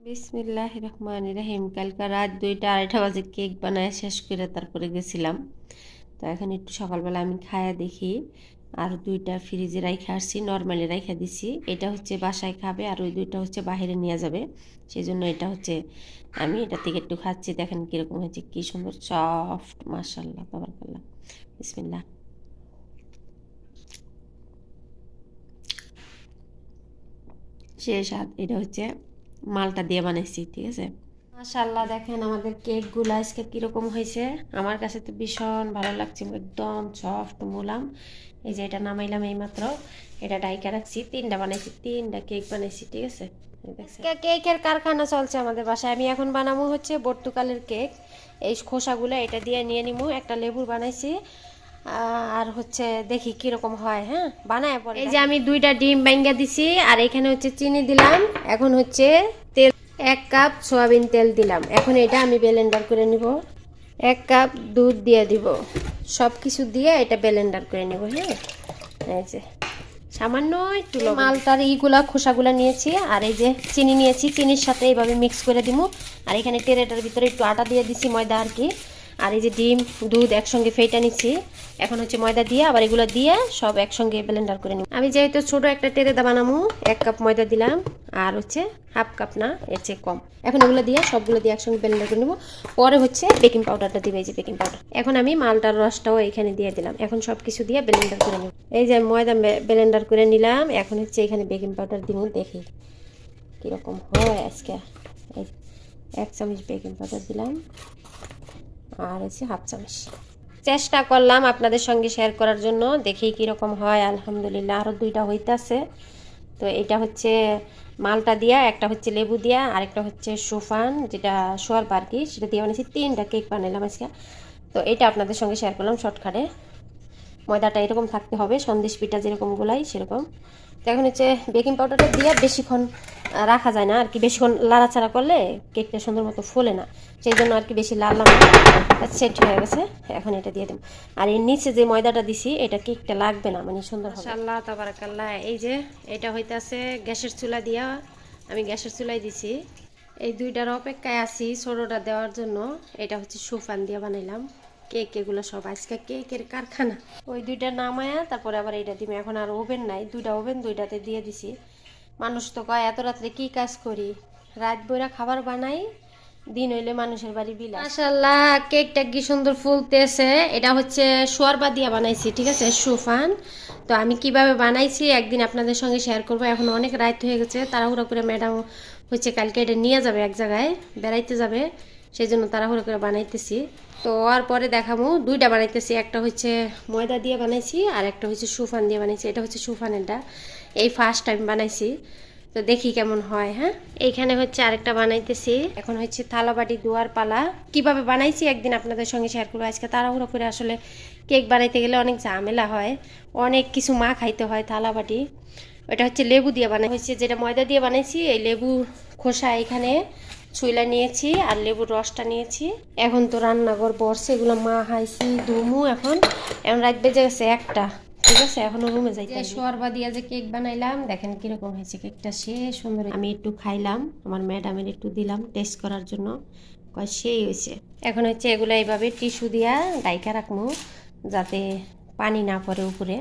বিসমিল্লাহ রহমান রাহিম। কালকে রাত দুইটা আড়াইটা বাজে কেক বানায় শেষ করে তারপরে গেছিলাম। তো এখন একটু সকালবেলা আমি খায়া দেখি। আর দুইটা ফ্রিজে রাইখা আসছি, নর্মালি রাইখা দিছি। এটা হচ্ছে বাসায় খাবে আর ওই দুইটা হচ্ছে বাইরে নিয়ে যাবে। সেই জন্য এটা হচ্ছে আমি এটা থেকে একটু খাচ্ছি। দেখেন কীরকম হয়েছে, কী সুন্দর, সফট মার্শাল্লাহ তাবারকাল্লাহ। বিসমিল্লাহ। সে স্বাদ, এটা হচ্ছে মালটা দিয়ে বানাইছি, ঠিক আছে? মাশাল্লাহ দেখেন আমাদের কেকগুলো আজকে কীরকম হয়েছে। আমার কাছে তো ভীষণ ভালো লাগছে, একদম সফট মুলাম। এই যে এটা নামাইলাম এইমাত্র, এটা ডাইকা রাখছি। তিনটা বানাইছি, তিনটা কেক বানাইছি, ঠিক আছে? কেকের কারখানা চলছে আমাদের বাসায়। আমি এখন বানাবো হচ্ছে বর্তুকালের কেক। এই খোসাগুলো এটা দিয়ে নিয়ে নিবো একটা লেবুর বানাইছি। আর হচ্ছে দেখি কীরকম হয় হ্যাঁ? বানায় পরে এই যে আমি দুইটা ডিম ব্যাঙ্গা দিছি আর এখানে হচ্ছে চিনি দিলাম এখন হচ্ছে তেল এক কাপ সয়াবিন তেল দিলাম। এখন এটা আমি ব্লেন্ডার করে নিব। এক কাপ দুধ দিয়ে দিব। সব কিছু দিয়ে এটা ব্লেন্ডার করে নেব হ্যাঁ? এই যে সামান্য একটু। মালটার ইগুলা খোসাগুলা নিয়েছি আর এই যে চিনি নিয়েছি চিনির সাথে এইভাবে মিক্স করে দিব আর এখানে টেরেটার ভিতরে একটু আটা দিয়ে দিছি ময়দা আর কি। আর এই যে ডিম, দুধ একসঙ্গে ফেটা নিচ্ছি। এখন হচ্ছে ময়দা দিয়ে, আবার এগুলো দিয়ে সব একসঙ্গে ব্লেন্ডার করে নিব। আমি যেহেতু ছোট একটা টেরেদা বানাবো এক কাপ ময়দা দিলাম, আর হচ্ছে হাফ কাপ না, এর চেয়ে কম। এখন এগুলো দিয়ে সবগুলো দিয়ে একসঙ্গে ব্লেন্ডার করে নেব। পরে হচ্ছে বেকিং পাউডারটা দিবে, এই যে বেকিং পাউডার এখন আমি মালটার রসটাও এখানে দিয়ে দিলাম। এখন সব কিছু দিয়ে ব্লেন্ডার করে নেব। এই যে ময়দা ব্লেন্ডার করে নিলাম। এখন হচ্ছে এখানে বেকিং পাউডার দিব, দেখি কীরকম হয় আজকে। এক চামচ বেকিং পাউডার দিলাম। আর হচ্ছে হাফ চামচ চেষ্টা করলাম আপনাদের সঙ্গে শেয়ার করার জন্য, দেখি কীরকম হয়, আলহামদুলিল্লাহ। আরও দুইটা হইতাছে। তো এটা হচ্ছে মালটা দিয়া, একটা হচ্ছে লেবু দিয়া, আরেকটা হচ্ছে সুফান, যেটা সোয়ার পার্কি সেটা দিয়ে বানিয়েছি তিনটা কেক বানাইলাম আজকে। তো এটা আপনাদের সঙ্গে শেয়ার করলাম শর্টকাটে ময়দাটা এরকম থাকতে হবে, সন্দেশ পিঠা যেরকম গোলাই সেরকম। তো এখন হচ্ছে বেকিং পাউডারটা দিয়ে বেশিক্ষণ রাখা যায় না, আর কি বেশিক্ষণ লাড়াচাড়া করলে কেকটা সুন্দর মতো ফোলে না। সেই জন্য আর কি বেশি লাড়লাম সেট হয়ে গেছে, এখন এটা দিয়ে দেব। আর এর নিচে যে ময়দাটা দিছি, এটা কেকটা লাগবে না মানে সুন্দর হবে। আল্লাহ তাবারাকাল্লাহ। এই যে, এটা হইতাছে গ্যাসের চুলা দিয়া আমি গ্যাসের চুলাই দিছি। এই দুইটার অপেক্ষায় আছি ছোটোটা দেওয়ার জন্য। এটা হচ্ছে সুফান দিয়ে বানাইলাম। কেক, এগুলো সব আজকে কেকের কারখানা। ওই দুইটা নামায়া, তারপরে আবার এটা দিবে এখন আর ওভেন নাই, দুইটা ওভেন দুইটাতে দিয়ে দিছি। মানুষ তো কয়, এত রাত্রে কি কাজ করি? রাত বইরা খাবার বানাই, দিন হইলে মানুষের বাড়ি বিলা মাশাল্লাহ কেকটা কি সুন্দর ফুলতেছে। এটা হচ্ছে সোয়ারবা দিয়া বানাইছি, ঠিক আছে? সুফান। তো আমি কীভাবে বানাইছি, একদিন আপনাদের সঙ্গে শেয়ার করব। এখন অনেক রাত হয়ে গেছে, তাড়াহুড়ো করে ম্যাডাম হচ্ছে কালকে এটা নিয়ে যাবে এক জায়গায়, বেড়াইতে যাবে। সেই জন্য তাড়াহুড়ো করে বানাইতেছি। তো আর পরে দেখাবো দুইটা বানাইতেছি, একটা হচ্ছে ময়দা দিয়ে বানাইছি আর একটা হচ্ছে সুফান দিয়ে বানাইছি। এটা হচ্ছে সুফানেরটা। এই ফার্স্ট টাইম বানাইছি। তো দেখি কেমন হয় হ্যাঁ? এইখানে হচ্ছে আরেকটা বানাইতেছি। এখন হচ্ছে থালাবাটি দুয়ার পালা। কীভাবে বানাইছি একদিন আপনাদের সঙ্গে শেয়ার করব। আজকে তাড়াহুড়ো করে আসলে কেক বানাইতে গেলে অনেক ঝামেলা হয়। অনেক কিছু মা খাইতে হয় থালাবাটি। ওটা হচ্ছে লেবু দিয়ে বানাই হচ্ছে যেটা ময়দা দিয়ে বানাইছি, এই লেবু খোসা এখানে। ছুইলা নিয়েছি আর লেবুর রসটা নিয়েছি। এখন তো রান্নাঘর বসছে এগুলো মা হাইছি ধুমু এখন। এখন রাত বেজে গেছে একটা ঠিক আছে? এখনও রুমে যাই সোয়ারবা দিয়ে যে কেক বানাইলাম দেখেন কীরকম হয়েছে কেকটা সে সুন্দর আমি একটু খাইলাম আমার ম্যাডামের একটু দিলাম টেস্ট করার জন্য। কয় সেই হয়েছে। এখন হচ্ছে এগুলো এইভাবে টিস্যু দিয়া ডাইকা রাখব যাতে পানি না পড়ে উপরে।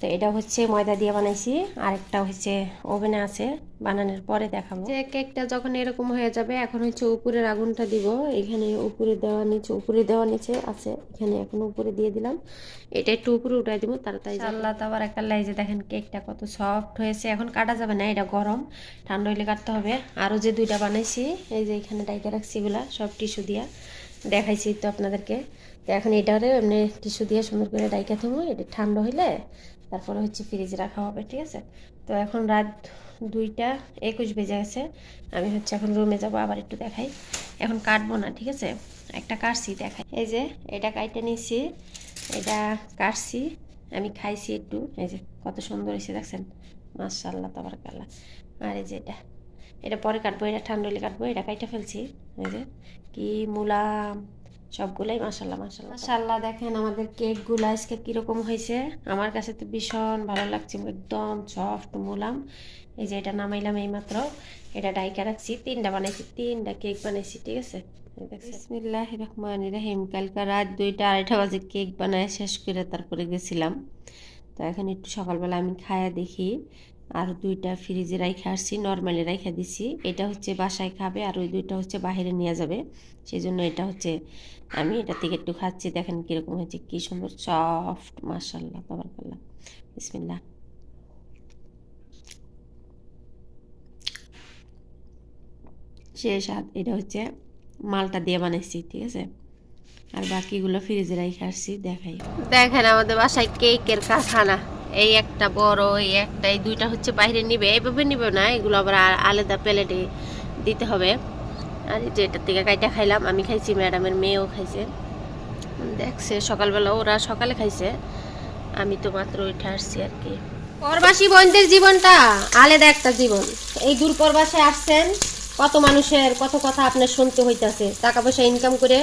তো এটা হচ্ছে ময়দা দিয়ে বানাইছি আরেকটা হচ্ছে ওভেনে আছে বানানোর পরে দেখাবো। যে কেকটা যখন এরকম হয়ে যাবে এখন হচ্ছে উপরের আগুনটা দিব। এখানে উপরে দেওয়া নিচে উপরে দেওয়া নিচে আছে এখানে এখন উপরে দিয়ে দিলাম। এটা একটু উপরে উঠাই দিব তাড়াতাড়ি আল্লাহ তাবার একটা লাই যে দেখেন কেকটা কত সফট হয়েছে। এখন কাটা যাবে না এটা গরম ঠান্ডা হইলে কাটতে হবে। আরও যে দুইটা বানাইছি এই যে এখানে ডাইকে রাখছি এগুলা সব টিস্যু দিয়া। দেখাইছি তো আপনাদেরকে। তো এখন এটারে এমনি টিস্যু দিয়ে সুন্দর করে ডাইকা থবো এটা ঠান্ডা হইলে তারপরে হচ্ছে ফ্রিজে রাখা হবে, ঠিক আছে? তো এখন রাত দুইটা একুশ বেজে গেছে, আমি হচ্ছে এখন রুমে যাব, আবার একটু দেখাই। এখন কাটবো না, ঠিক আছে? একটা কাটছি, দেখাই। এই যে, এটা কাইটে নিয়েছি এটা কাটছি, আমি খাইছি একটু। এই যে, কত সুন্দর হয়েছে, দেখছেন? মাশাল্লাহ তাবার কাল্লা আর এই যে এটা এটা পরে কাটবো, এটা ঠান্ডা হলে কাটবো, এটা কাইটা ফেলছি। এই যে, কি মুলাম। সবগুলাই মাসাল্লাহ মাসাল্লাহ মাসাল্লাহ দেখেন আমাদের কেকগুলো আজকে কীরকম হয়েছে। আমার কাছে তো ভীষণ ভালো লাগছে একদম সফট মুলাম। এই যে এটা নামাইলাম এইমাত্র এটা ডাইকা রাখছি তিনটা বানাইছি তিনটা কেক বানাইছি ঠিক আছে? বিসমিল্লাহ রহমান রাহিম কালকে রাত দুইটা আড়াইটা বাজে কেক বানায় শেষ করে তারপরে গেছিলাম। তো এখন একটু সকালবেলা আমি খায়া দেখি। আর দুইটা ফ্রিজে রাইখা আসছি নর্মালি রাইখা দিছি। এটা হচ্ছে বাসায় খাবে আর ওই দুইটা হচ্ছে বাইরে নিয়ে যাবে। সেই জন্য এটা হচ্ছে আমি এটা থেকে একটু খাচ্ছি। দেখেন কীরকম হয়েছে, কী সুন্দর সফট মার্শাল্লাহ তাবারকাল্লাহ। বিসমিল্লাহ। সে স্বাদ, এটা হচ্ছে মালটা দিয়ে বানাইছি, ঠিক আছে? আর বাকিগুলো ফ্রিজে রাইখা আসছি, দেখাই। দেখেন আমাদের বাসায় কেকের কারখানা। এই একটা বড়, এই একটা, এই দুইটা হচ্ছে বাইরে নিবে। এইভাবে নিবে না, এগুলো আবার আলাদা প্লেটে দিতে হবে। আর এই যে এটার থেকে কাইটা খাইলাম, আমি খাইছি, ম্যাডামের মেয়েও খাইছে। দেখছে, সকালবেলা ওরা সকালে খাইছে। আমি তো মাত্র উঠে আসছি আর কি। প্রবাসী বোনদের জীবনটা আলাদা একটা জীবন। এই দূর প্রবাসে আসছেন, কত মানুষের কত কথা আপনার শুনতে হইতেছে। টাকা পয়সা ইনকাম করে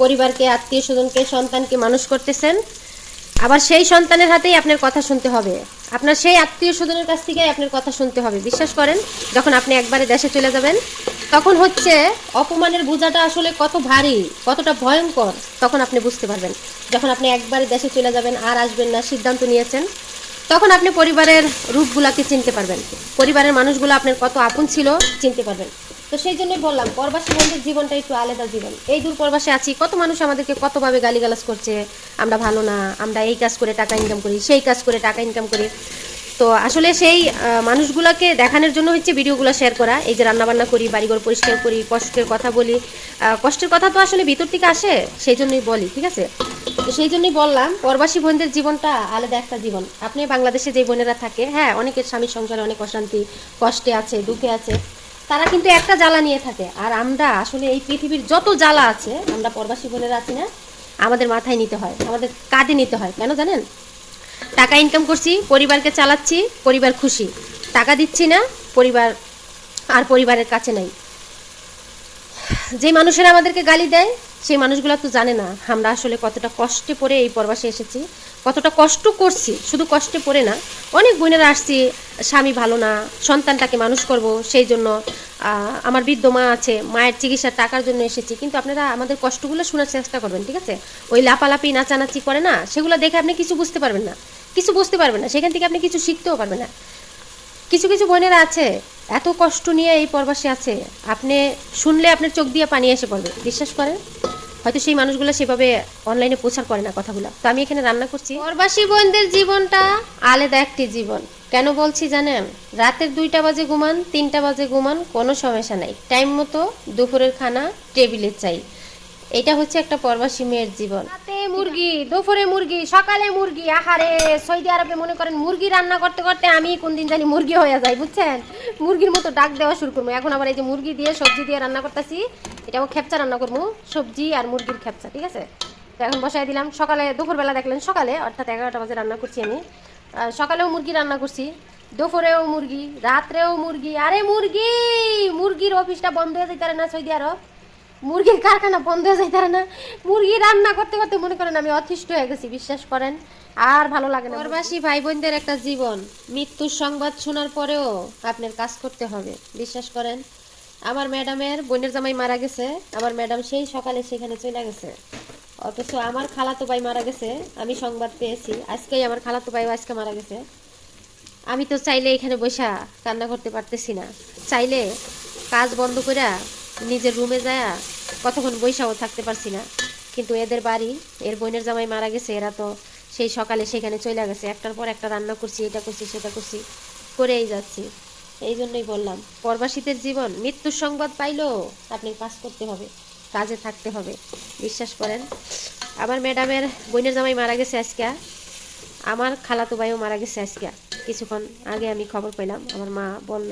পরিবারকে, আত্মীয় স্বজনকে, সন্তানকে মানুষ করতেছেন। আবার সেই সন্তানের হাতেই আপনার কথা শুনতে হবে। আপনার সেই আত্মীয় স্বজনের কাছ থেকে আপনার কথা শুনতে হবে। বিশ্বাস করেন, যখন আপনি একবারে দেশে চলে যাবেন, তখন হচ্ছে অপমানের বোঝাটা আসলে কত ভারী, কতটা ভয়ঙ্কর, তখন আপনি বুঝতে পারবেন। যখন আপনি একবারে দেশে চলে যাবেন, আর আসবেন না, সিদ্ধান্ত নিয়েছেন তখন আপনি পরিবারের রূপগুলাকে চিনতে পারবেন। পরিবারের মানুষগুলো আপনার কত আপন ছিল, চিনতে পারবেন। তো সেই জন্যই বললাম, প্রবাসী বন্ধুর জীবনটা একটু আলাদা জীবন। এই দূর প্রবাসে আছি, কত মানুষ আমাদেরকে কতভাবে গালিগালাজ করছে, আমরা ভালো না, আমরা এই কাজ করে টাকা ইনকাম করি, সেই কাজ করে টাকা ইনকাম করি। তো আসলে সেই মানুষগুলোকে দেখানোর জন্য হচ্ছে ভিডিওগুলো শেয়ার করা, এই যে রান্নাবান্না করি, বাড়িঘর পরিষ্কার করি, কষ্টের কথা বলি। কষ্টের কথা তো আসলে ভিতর থেকে আসে, সেই জন্যই বলি, ঠিক আছে? তো সেই জন্যই বললাম, প্রবাসী বোনদের জীবনটা আলাদা একটা জীবন। আপনি বাংলাদেশে যে বোনেরা থাকে হ্যাঁ অনেকের স্বামীর সংসারে অনেক অশান্তি, কষ্টে আছে, দুঃখে আছে, তারা কিন্তু একটা জ্বালা নিয়ে থাকে। আর আমরা আসলে এই পৃথিবীর যত জ্বালা আছে, আমরা প্রবাসী বোনেরা আছি না, আমাদের মাথায় নিতে হয়, আমাদের কাঁধে নিতে হয়। কেন জানেন? টাকা ইনকাম করছি, পরিবারকে চালাচ্ছি, পরিবার খুশি। টাকা দিচ্ছি না, পরিবার, আর পরিবারের কাছে নাই। যে মানুষেরা আমাদেরকে গালি দেয়, সেই মানুষগুলো তো জানে না আমরা আসলে কতটা কষ্টে পড়ে এই প্রবাসে এসেছি, কতটা কষ্ট করছি, শুধু কষ্টে পড়ে না। অনেক বোনেরা আসছি, স্বামী ভালো না, সন্তানটাকে মানুষ করব, সেই জন্য আমার বৃদ্ধ মা আছে, মায়ের চিকিৎসার টাকার জন্য এসেছি। কিন্তু আপনারা আমাদের কষ্টগুলো শোনার চেষ্টা করবেন, ঠিক আছে? ওই লাপালাপি নাচানাচি করে না, সেগুলো দেখে আপনি কিছু বুঝতে পারবেন না। কিছু বুঝতে পারবেন না, সেখান থেকে আপনি কিছু শিখতেও পারবেন না। কিছু কিছু বোনেরা আছে এত কষ্ট নিয়ে এই পরবাসে আছে, আপনি শুনলে আপনার চোখ দিয়ে পানি এসে পড়বে, বিশ্বাস করেন? হয়তো সেই মানুষগুলো সেভাবে অনলাইনে প্রচার করে না কথাগুলো। তো আমি এখানে রান্না করছি। পরবাসী বোনদের জীবনটা আলাদা একটি জীবন। কেন বলছি জানেন? রাতের দুইটা বাজে ঘুমান, তিনটা বাজে ঘুমান, কোনো সমস্যা নাই। টাইম মতো দুপুরের খানা, টেবিলে চাই। এটা হচ্ছে একটা প্রবাসী মেয়ের জীবন। মুরগি, দুপুরে মুরগি, সকালে মুরগি, আহারে, সৌদি আরবে মনে করেন মুরগি রান্না করতে করতে আমি কোন দিন জানি মুরগি হয়ে যাই, বুঝছেন? মুরগির মতো ডাক দেওয়া শুরু করব। এখন আবার এই যে মুরগি দিয়ে সবজি দিয়ে রান্না করতেছি এটাও খেপচা রান্না করব, সবজি আর মুরগির খেপচা, ঠিক আছে? তো এখন বসাই দিলাম। সকালে দুপুরবেলা দেখলেন সকালে, অর্থাৎ এগারোটা বাজে রান্না করছি আমি। সকালেও মুরগি রান্না করছি, দুপুরেও মুরগি, রাত্রেও মুরগি, আরে মুরগি! মুরগির অফিসটা বন্ধ হয়ে যেতে পারে না সৌদি আরব। মুরগির কারখানা বন্ধ হয়ে যায় পারে না। মুরগি রান্না করতে করতে মনে করেন আমি অতিষ্ঠ হয়ে গেছি, বিশ্বাস করেন। আর ভালো লাগে না প্রবাসী ভাই বোনদের একটা জীবন, মৃত্যুর সংবাদ শোনার পরেও আপনার কাজ করতে হবে, বিশ্বাস করেন। আমার ম্যাডামের বোনের জামাই মারা গেছে, আমার ম্যাডাম সেই সকালে সেখানে চলে গেছে। অথচ আমার খালাতো ভাই মারা গেছে, আমি সংবাদ পেয়েছি। আজকেই আমার খালাতো ভাই আজকে মারা গেছে। আমি তো চাইলে এখানে বসা কান্না করতে পারতেছি না। চাইলে কাজ বন্ধ করে নিজের রুমে যায় কতক্ষণ বৈশাও থাকতে পারছি না। কিন্তু এদের বাড়ি, এর বোনের জামাই মারা গেছে, এরা তো সেই সকালে সেখানে চলে গেছে। একটার পর একটা রান্না করছি, এটা করছি, সেটা করছি, করেই যাচ্ছি। এই জন্যই বললাম, প্রবাসীদের জীবন মৃত্যুর সংবাদ পাইলেও আপনি কাজ করতে হবে, কাজে থাকতে হবে। বিশ্বাস করেন, আমার ম্যাডামের বোনের জামাই মারা গেছে আজকে, আমার খালাতো ভাইও মারা গেছে আজকে। কিছুক্ষণ আগে আমি খবর পেলাম, আমার মা বলল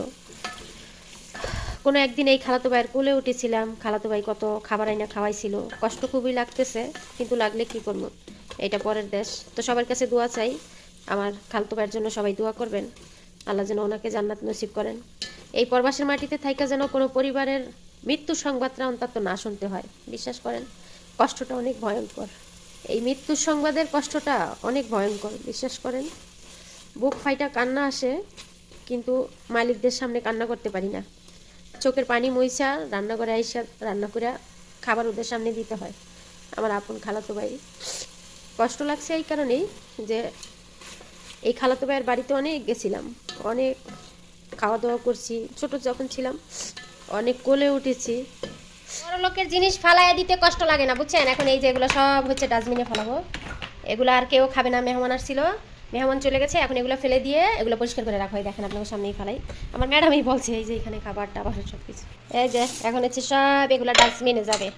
কোনো একদিন এই খালাতো ভাইয়ের কোলে উঠেছিলাম। খালাতো ভাই কত খাবার আইনা খাওয়াইছিল। কষ্ট খুবই লাগতেছে, কিন্তু লাগলে কি করব? এটা পরের দেশ। তো সবার কাছে দোয়া চাই, আমার খালতো ভাইয়ের জন্য সবাই দোয়া করবেন। আল্লাহ যেন ওনাকে জান্নাত নসিব করেন। এই প্রবাসের মাটিতে থাইকা যেন কোনো পরিবারের মৃত্যু সংবাদটা অন্তত না শুনতে হয়। বিশ্বাস করেন, কষ্টটা অনেক ভয়ঙ্কর। এই মৃত্যুর সংবাদের কষ্টটা অনেক ভয়ঙ্কর, বিশ্বাস করেন। বুক ফাইটা কান্না আসে, কিন্তু মালিকদের সামনে কান্না করতে পারি না। চোখের পানি মইসা রান্না করে আইসা, রান্না করে খাবার ওদের সামনে দিতে হয়। আমার আপন খালাতো ভাই। কষ্ট লাগছে এই কারণেই যে এই খালাতো ভাইয়ের বাড়িতে অনেক গেছিলাম। অনেক খাওয়া দাওয়া করছি। ছোট যখন ছিলাম, অনেক কোলে উঠেছি। বড় লোকের জিনিস ফালাইয়া দিতে কষ্ট লাগে না, বুঝছেন? এখন এই যে এগুলো সব হচ্ছে ডাস্টবিনে ফেলাবো। এগুলো আর কেউ খাবে না, মেহমান আসছিল। মেহমান চলে গেছে, এখন এগুলো ফেলে দিয়ে এগুলো পরিষ্কার করে রাখা। হয় দেখেন আপনাদের সামনেই ফেলাই। আমার ম্যাডামই বলছে, এই যে এখানে খাবার টাবার সব কিছু এই যে, এখন হচ্ছে সব এগুলো ডাস্টবিনে যাবে।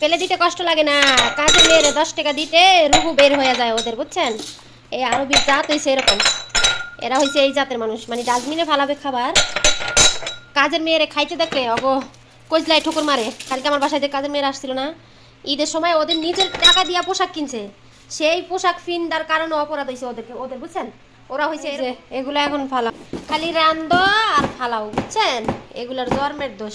ফেলে দিতে কষ্ট লাগে না। কাজে মেয়েরে দশ টাকা দিতে রুহু বের হয়ে যায় ওদের, বুঝছেন? এই আরবির জাত হয়েছে এরকম। এরা হয়েছে এই জাতের মানুষ। মানে ডাস্টবিনে ফালাবে খাবার। কাজের মেয়েরে খাইতে দেখলে, অগো কইজলাই ঠোকর মারে। কালকে আমার বাসায় যে কাজের মেয়েরা আসছিল না, ঈদের সময় ওদের নিজের টাকা দিয়া পোশাক কিনছে। সেই পোশাক ফিন্দার কারণে অপরাধ হয়েছে ওদেরকে ওদের বুঝছেন? ওরা হয়েছে এগুলো এখন ফালাও। খালি রান্দ আর ফালাও বুঝছেন? এগুলার জন্মের দোষ।